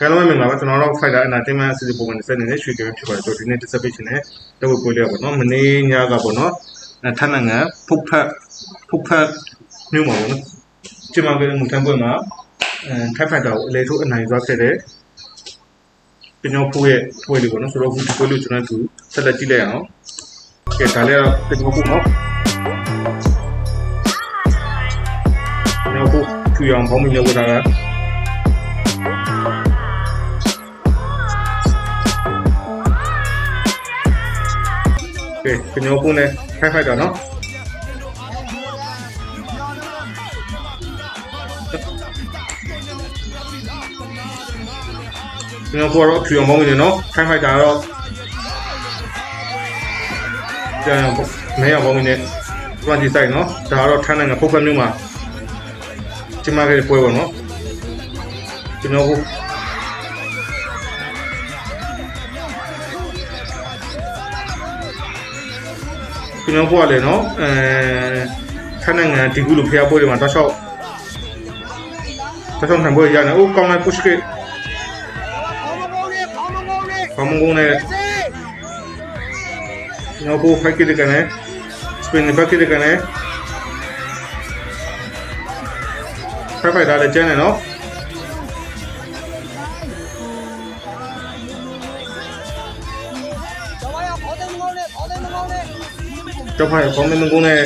ကဲလုံးမင်္ဂလာပါကျွန်တော်တို့ Fighter Entertainment အစီအစဉ်ပုံမှန်ဆက်နေတဲ့ရွှေကြဲဖြစ်ပါတယ်ဆိုတော့ဒီနေ့ dissertation နဲ့တော့ပွဲလေးပါပေါ့နော်မနေ့ညကပေါ့နော်အဲထပ်နိုင်ငံဖုတ်ဖက်ဖုတ်ဖက်မြို့မှာပေါ့နော်ကျမကလည်းမူထမ်းပွဲမှာအဲထိုက်ဖိုက်တာကိုအလေထုတ်အနိုင်သွားခဲ့တဲ့ပညောဖိုးရဲ့ပွဲလေးပေါ့နော်ဆိုတော့အခုဒီပွဲလေးကိုကျွန်တော်တို့ဆက်လက်ကြည့်လိုက်အောင်ကဲဒါလည်းတော့ပညောဖိုးနော်ပညောဖိုးထူအောင်ပေါင်းမိလို့တာက Okay ကညိုပုန်နဲ့ဖိုက်ဖိုက်တာနော်ကျွန်တော်ကတော့ဖြူအောင်မုန်းနေနော်ဖိုက်ဖိုက်တာတော့ကျန်မဲအောင်မုန်းနေတွန်ကြီးဆိုင်နော်ဒါကတော့ထိုင်းနိုင်ငံပုတ်ဖက်မြို့မှာကျင်းပခဲ့တဲ့ပွဲပေါ့နော်ကျွန်တော် ကျွန်တော်တို့ကလည်းနော်အဲခဏငန်ဒီကူလိုဖျားပွဲတွေမှာတောက်လျှောက်တောက်လျှောက်နိုင်ပွဲရနေအိုးကောင်းလိုက် push kick ကောင်းမကုန်နဲ့ကျွန်တော်ပိုဖိုက်ကိတကနဲ့စပင်ဘက်ကိတကနဲ့ဖိုက်ဖိုက်ထားတဲ့ကျန်းနေနော် เจ้าพายของในมึงกูเนี่ย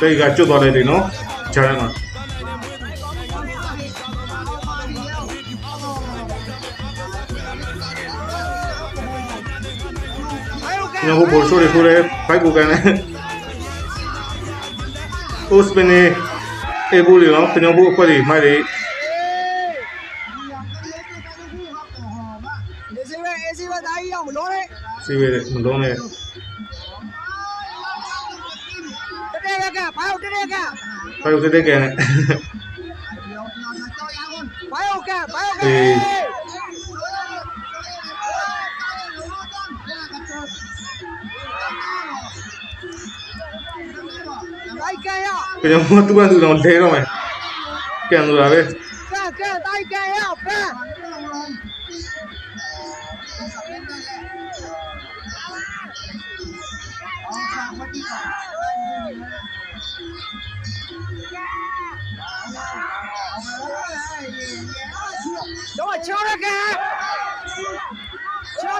တိတ်ကကျွတ်သွားတယ်လေနော်ဂျာရန်ကညဟိုဘော်ရှိုးတွေထိုးတယ်ဘိုက်ကိုကန်တယ်အိုးစပင်းနေ အေဘူးတွေရောပညောဘူးအဖွဲ့တွေမှိုက်တယ်စီဝဲတိုင်းအောင်မလုံးနဲ့စီဝဲမလုံးနဲ့တတဲကဘာလို့တတဲကဘာလို့တတဲကနဲ့ဘာလို့ကဘာလို့က கொஞ்சம் மூத்து பார்த்து நம்ம செய்கிறோமே கேந்துடாவே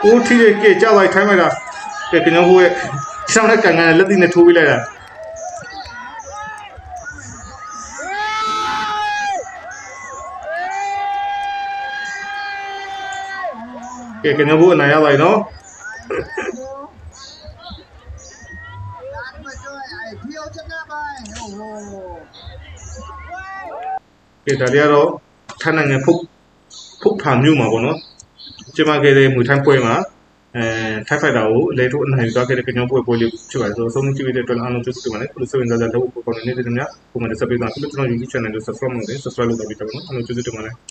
ủa thì cái cha bài thay mày ra cái cái nhau hue sao nó cả ngày lật đi này thu bị lại à ကဲကြောက်လိုက်ထိုင်းလိုက်တာကဲကျွန်တော်ဘိုးရဲ့ချောင်းနဲ့ကန်ကန်နဲ့လက်တိနဲ့ထိုးပေးလိုက်တာကဲကျွန်တော်ဘိုးအနိုင်ရပါပြီနော်ကဲဒါလေးကတော့ထိုင်းနိုင်ငံဖုတ်ဖုတ်ဖာမြို့မှာပေါ့နော်ကျမခဲ့တဲ့မွေထိုင်းပွဲမှာအဲထိုက်ဖိုက်တာကိုအလေထုတ်အနိုင်သွားခဲ့တဲ့ကညောပွဲပွဲလေးဖြစ်ပါတယ်ဆိုတော့ဆုံးဖြတ်ကြည့်တဲ့အတွက်အားလုံးကျေးဇူးတင်ပါတယ်ခုလိုစိတ်ဝင်စားကြတဲ့လုပ်ဖို့ပေါ်နေတဲ့နေ့တွေများပုံမှန်တက်ပေးတာအခုကျွန်တော် YouTube channel ကို subscribe လုပ်တယ် subscribe လုပ်တော့ပြီးတော့နော်အားလုံးကျေးဇူးတင်ပါတယ်